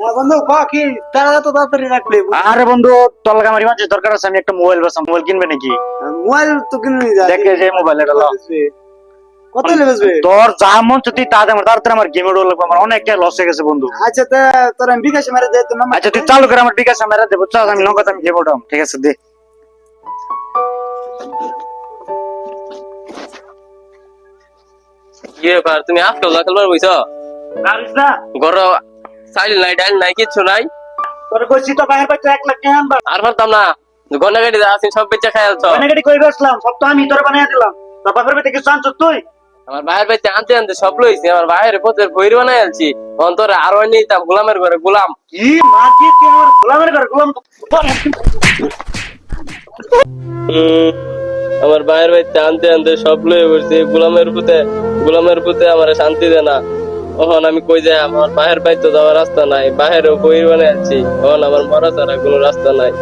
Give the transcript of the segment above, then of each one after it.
বন্ধু ক কি তারা তো তাড়াতাড়ি রাখলে আরে বন্ধু আমার ইমার্জেন্সি দরকার আছে আমি একটা মোবাইল বেসাম মোবাইল কিনবে নাকি? মোবাইল তো কিনে দেখে যে মোবাইল এটা লো। কত লেবেসবে তোর যা মন তুই তা দে আমার তাড়াতাড়ি আমার গেমে ডোল লাগবে। আমার অনেকটা লস হয়ে গেছে বন্ধু। আচ্ছা তা তোর আমি বিকাশে মেরে দে তো নাম্বার আচ্ছা তুই চালু করে আমার বিকাশ মেরে দেবো চল আমি আমি গেম উঠাম ঠিক আছে দে। কি ব্যাপার? তুমি আজকাল লাগাল বার বইছ? পারিস না ঘর চাইল নাই ডাইল নাই কিচ্ছু নাই। তোর কইছি তো বাইরে বাইরে এক লাখ টাকা আনবা। আর পারতাম না সব বেচা খাই আলছ অনেক কই বসলাম সব তো আমি তোর দিলাম। তোর বাপের বেটে কিছু আনছ তুই? আমার ভাইয়ের আনতে আনতে সব লইছি আমার ভাইয়ের পথের বানাই আলছি অন্তর আরও নিতাম গোলামের ঘরে গোলাম। কি তুই আমার গোলামের ঘর গোলাম? আমার ভাইয়ের বাড়িতে আনতে আনতে সব লয়ে বসছি গোলামের পুতে গোলামের পুতে আমার শান্তি দেয় না ওহন আমি কই যাই আমার বাহের বাড়িতে যাওয়ার রাস্তা নাই বাহিরে বই আছি তখন আমার মরা ছাড়া কোনো রাস্তা নাই।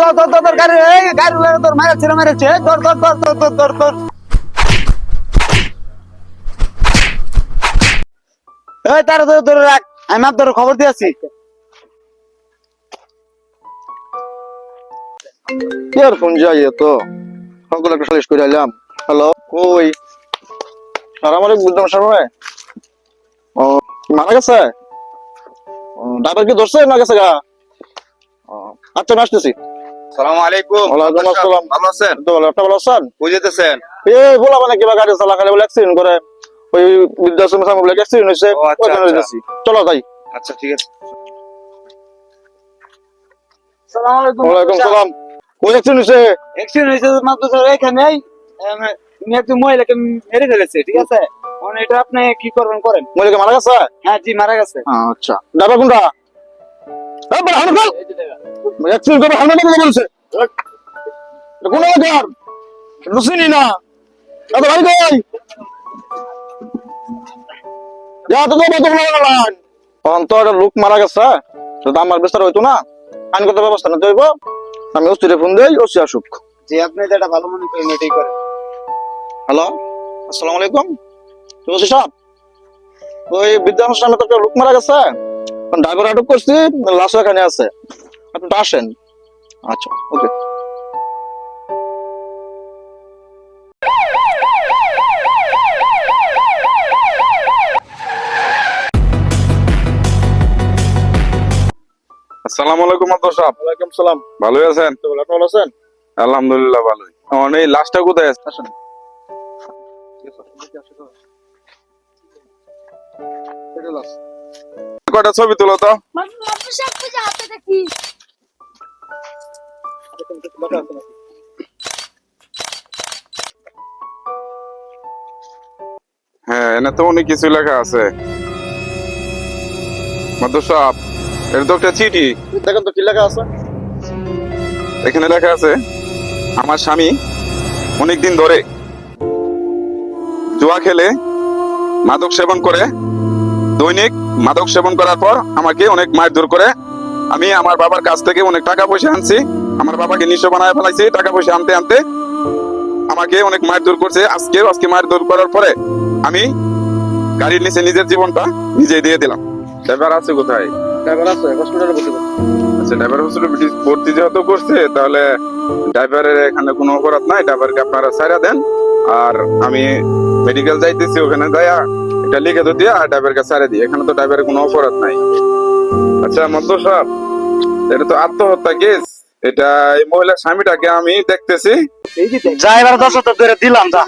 ধর ধর ধর গাড়ি, এই গাড়ি মারাচ্ছে মারাচ্ছে এই তার রাখ। আমি খবর আর ফোন যাই তো সকল একটা সালিশ করে আইলাম। হ্যালো? ওই সালাম আলাইকুম বুঝলাম সামনে ও, মারা গেছে? ডাক্তার কি ধরছে না গেছে গা? আচ্ছা আমি আসতেছি। সালাম আলাইকুম। ওয়ালাইকুম আসসালাম। ভালো আছেন? তো ভালো আপনি ভালো আছেন? বুঝেতেছেন এই বলা মানে কিবা গাড়ি চালা খালি বলে অ্যাক্সিডেন্ট করে ওই বৃদ্ধাশ্রম সামনে বলে অ্যাক্সিডেন্ট আচ্ছা, আচ্ছা। যাচ্ছি চলো তাই আচ্ছা ঠিক আছে। সালাম আলাইকুম। ওয়ালাইকুম সালাম। কোন অ্যাক্সিডেন্ট হয়েছে। অ্যাক্সিডেন্ট হয়েছে মাত্র স্যার এখানেই। একজন মহিলাকে মেরে ফেলেছে ঠিক আছে? এখন এটা আপনি কি করবেন করেন? মহিলাকে মারা গেছে? হ্যাঁ জি মারা গেছে। আচ্ছা। ড্রাইভার কোনটা? এই বড় করে বলছে। কোন রুসিনি না। এত ভাই। কই যা তো তো বদল লাগান অন্তর লোক মারা গেছে তো আমার বিস্তার হইতো না। আইনগত ব্যবস্থা নিতে হইব। আমি ওস্তিরে ফোন দেই ওসি আসুক। যে আপনি যেটা ভালো মনে করেন এটাই করেন। হ্যালো আসসালামু আলাইকুম। ওসি সাহেব? ওই বিদ্যানুষ্ঠানে তো একটা লোক মারা গেছে। ড্রাইভার আটক করছি লাশ এখানে আছে। আপনি তো আসেন। আচ্ছা ওকে আসসালামু আলাইকুম আব্দুল সাহেব ওয়ালাইকুম সালাম। ভালোই আছেন? তো আপনি ভালো আছেন? আলহামদুলিল্লাহ ভালোই। এখন এই লাশটা কোথায় আছে? আসেন। কয়টা ছবি তুলো তো? হ্যাঁ এনে তো অনেক কিছু লেখা আছে। সাহেব এটা তো একটা চিঠি। দেখেন তো কি লেখা আছে? এখানে লেখা আছে আমার স্বামী অনেকদিন ধরে জুয়া খেলে মাদক সেবন করে দৈনিক মাদক সেবন করার পর আমাকে অনেক মারধর করে আমি আমার বাবার কাছ থেকে অনেক টাকা পয়সা আনছি। আমার বাবাকে নিঃস্ব বানায় ফেলাইছি টাকা পয়সা আনতে আনতে। আমাকে অনেক মারধর করছে আজকে আজকে মারধর করার পরে আমি গাড়ির নিচে নিজের জীবনটা নিজে দিয়ে দিলাম। ড্রাইভার আছে কোথায়? ড্রাইভার আছে হসপিটালে ভর্তি আচ্ছা ড্রাইভার হসপিটাল ভর্তি যেহেতু করছে তাহলে ড্রাইভারের এখানে কোনো অপরাধ নাই। ড্রাইভারকে আপনারা ছাড়া দেন। আর আমি মেডিকেল যাইতেছি ওখানে যাইয়া এটা লিখে তো দিয়া আর ড্রাইভারকে ছাড়া দিই এখানে তো ড্রাইভারের কোনো অপরাধ নাই। আচ্ছা মধ্য সাহেব এটা তো আত্মহত্যা কেস এটা এই মহিলার স্বামীটাকে আমি দেখতেছি। এবার দশ হাজার ধরে দিলাম যা।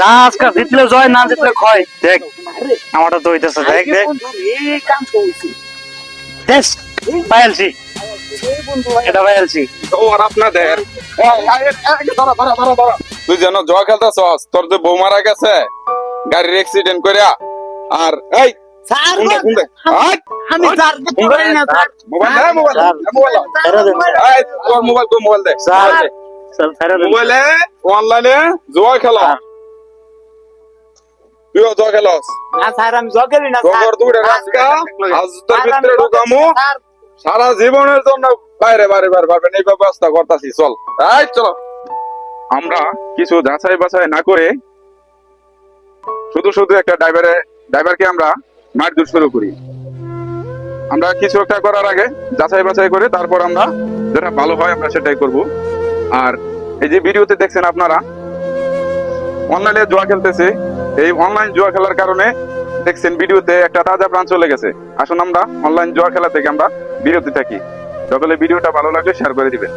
যা আজকে জিতলে জয় না জিতলে ক্ষয়। দেখ আমারটা তো হইতেছে দেখ দেখ। এই কাম করছি। দেখ পাইলছি। এটা পাইলছি। ও আর আপনাদের তুই যেন জয়া খেলতেছস তোর যে বউ মারা গেছে। গাড়ির অ্যাক্সিডেন্ট করে আর এই অনলাইনে জুয়া খেলা। তুইও জুয়া খেলস। ভিতরে ঢুকামু। সারা জীবনের জন্য বাইরে বাইরে বাইরে পাবেন এই ব্যবস্থা করতেছি চল। এই চলো। আমরা কিছু যাচাই বাছাই না করে শুধু শুধু একটা ড্রাইভারে, ড্রাইভারকে আমরা মারধর শুরু করি। আমরা কিছু একটা করার আগে যাচাই বাছাই করে তারপর আমরা যেটা ভালো হয় আমরা সেটাই করব। আর এই যে ভিডিওতে দেখছেন আপনারা, অনলাইনে জুয়া খেলতেছে। এই অনলাইন জুয়া খেলার কারণে দেখছেন ভিডিওতে একটা তাজা প্রাণ চলে গেছে। আসুন আমরা অনলাইন জুয়া খেলা থেকে আমরা বিরতি থাকি। সকলে ভিডিওটা ভালো লাগলে শেয়ার করে দিবেন।